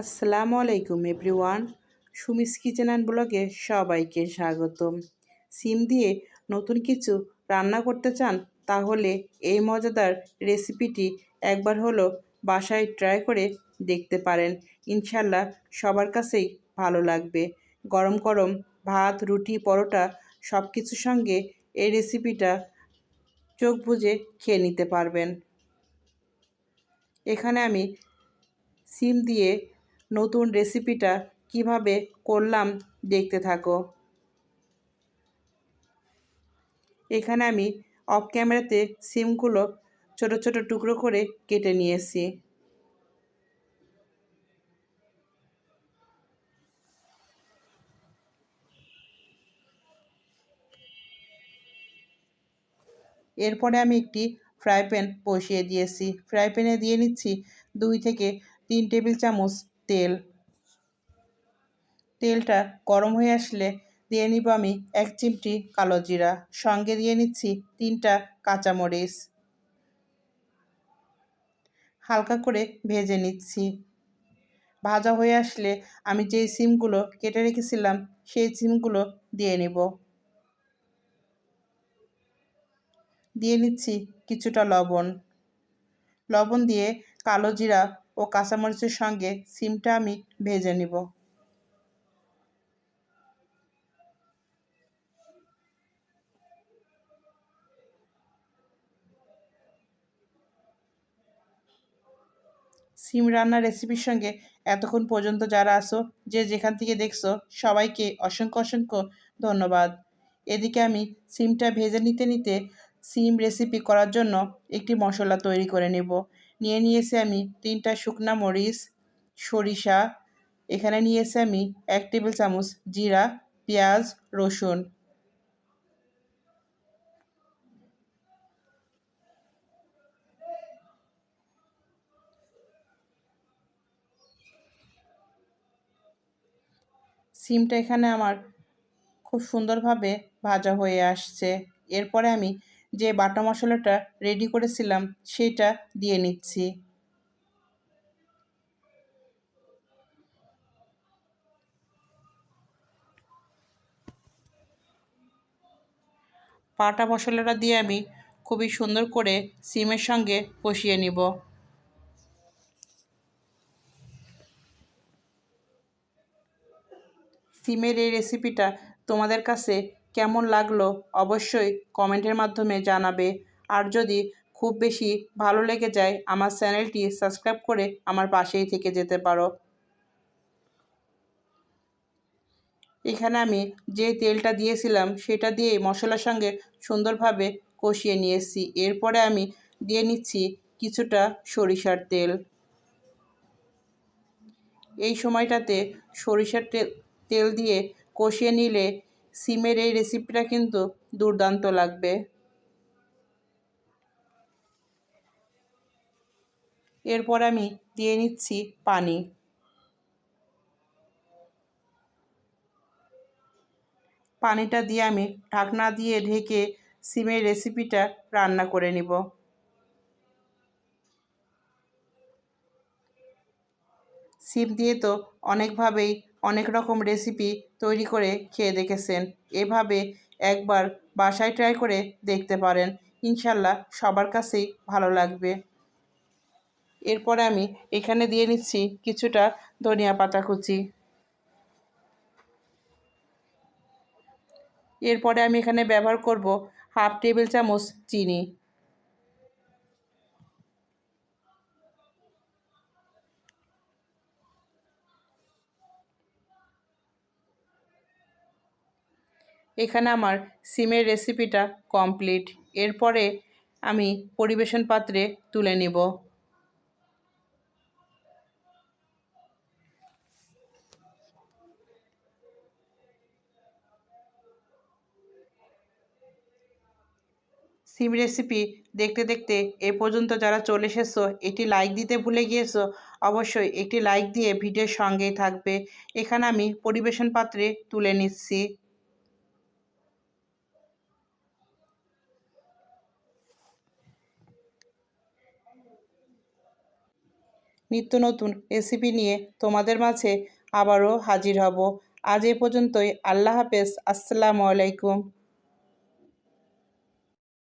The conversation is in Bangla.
আসসালামু আলাইকুম এভরিওয়ান। সুমিস কিচেন অ্যান্ড ব্লগে সবাইকে স্বাগতম। সিম দিয়ে নতুন কিছু রান্না করতে চান, তাহলে এই মজাদার রেসিপিটি একবার হলো বাসায় ট্রাই করে দেখতে পারেন। ইনশাল্লাহ সবার কাছেই ভালো লাগবে। গরম গরম ভাত, রুটি, পরোটা সব কিছুর সঙ্গে এই রেসিপিটা চোখ বুজে খেয়ে নিতে পারবেন। এখানে আমি সিম দিয়ে নতুন রেসিপিটা কীভাবে করলাম দেখতে থাকো। এখানে আমি অফ ক্যামেরাতে সিমগুলো ছোট ছোট টুকরো করে কেটে নিয়েছি। এরপরে আমি একটি ফ্রাই প্যান বসিয়ে দিয়েছি। ফ্রাই প্যানে দিয়ে নিচ্ছি দুই থেকে তিন টেবিল চামচ তেল। তেলটা গরম হয়ে আসলে দিয়ে নিব আমি এক চিমটি কালো জিরা। সঙ্গে দিয়ে নিচ্ছি তিনটা কাঁচামরিচ। হালকা করে ভেজে নিচ্ছি। ভাজা হয়ে আসলে আমি যেই সিমগুলো কেটে রেখেছিলাম, সেই সিমগুলো দিয়ে নিব। দিয়ে নিচ্ছি কিছুটা লবণ। লবণ দিয়ে কালো জিরা ও কাঁচামরিচের সঙ্গে সিমটা আমি ভেজে নিব। সিম রান্নার রেসিপির সঙ্গে এতক্ষণ পর্যন্ত যারা আসো যে যেখান থেকে দেখছ, সবাইকে অসংখ্য অসংখ্য ধন্যবাদ। এদিকে আমি সিমটা ভেজে নিতে নিতে সিম রেসিপি করার জন্য একটি মশলা তৈরি করে নেব। নিয়ে নিয়েছি আমি তিনটা শুকনা মরিচ, সরিষা, এখানে নিয়েছি আমি এক টেবিল চামচ জিরা, পেঁয়াজ, রসুন। সিমটা এখানে আমার খুব সুন্দরভাবে ভাজা হয়ে আসছে। এরপরে আমি যে বাটা মশলাটা রেডি করেছিলাম, সেটা দিয়ে নিচ্ছি। পাটা মশলাটা দিয়ে আমি খুবই সুন্দর করে সিমের সঙ্গে কষিয়ে নিব। সিমের এই রেসিপিটা তোমাদের কাছে কেমন লাগল অবশ্যই কমেন্টের মাধ্যমে জানাবে। আর যদি খুব বেশি ভালো লেগে যায় আমার চ্যানেলটি সাবস্ক্রাইব করে আমার পাশেই থেকে যেতে পারো। এখানে আমি যে তেলটা দিয়েছিলাম সেটা দিয়ে মশলার সঙ্গে সুন্দরভাবে কষিয়ে নিয়েছি। এরপরে আমি দিয়ে নিচ্ছি কিছুটা সরিষার তেল। এই সময়টাতে সরিষার তেল দিয়ে কষিয়ে নিলে সিমের এই রেসিপিটা কিন্তু দুর্দান্ত লাগবে। এরপর আমি দিয়ে নিচ্ছি পানি। পানিটা দিয়ে আমি ঢাকনা দিয়ে ঢেকে সিমের রেসিপিটা রান্না করে নিব। সিম দিয়ে তো অনেকভাবেই অনেক রকম রেসিপি তৈরি করে খেয়ে দেখেছেন। এভাবে একবার বাসায় ট্রাই করে দেখতে পারেন। ইনশাল্লাহ সবার কাছেই ভালো লাগবে। এরপরে আমি এখানে দিয়ে নিচ্ছি কিছুটা ধনিয়া পাতা কুচি। এরপরে আমি এখানে ব্যবহার করব হাফ টেবিল চামচ চিনি। এখানে আমার সিমের রেসিপিটা কমপ্লিট এরপরে আমি পরিবেশন পাত্রে তুলে নিব। সিম রেসিপি দেখতে দেখতে এ পর্যন্ত যারা চলে এসেছ এটি লাইক দিতে ভুলে গিয়েছো, অবশ্যই একটি লাইক দিয়ে ভিডিওর সঙ্গেই থাকবে। এখানে আমি পরিবেশন পাত্রে তুলে নিচ্ছি। নিত্য নতুন রেসিপি নিয়ে তোমাদের মাঝে আবারও হাজির হব। আজ এ পর্যন্তই। আল্লাহ হাফেজ। আসসালামু আলাইকুম।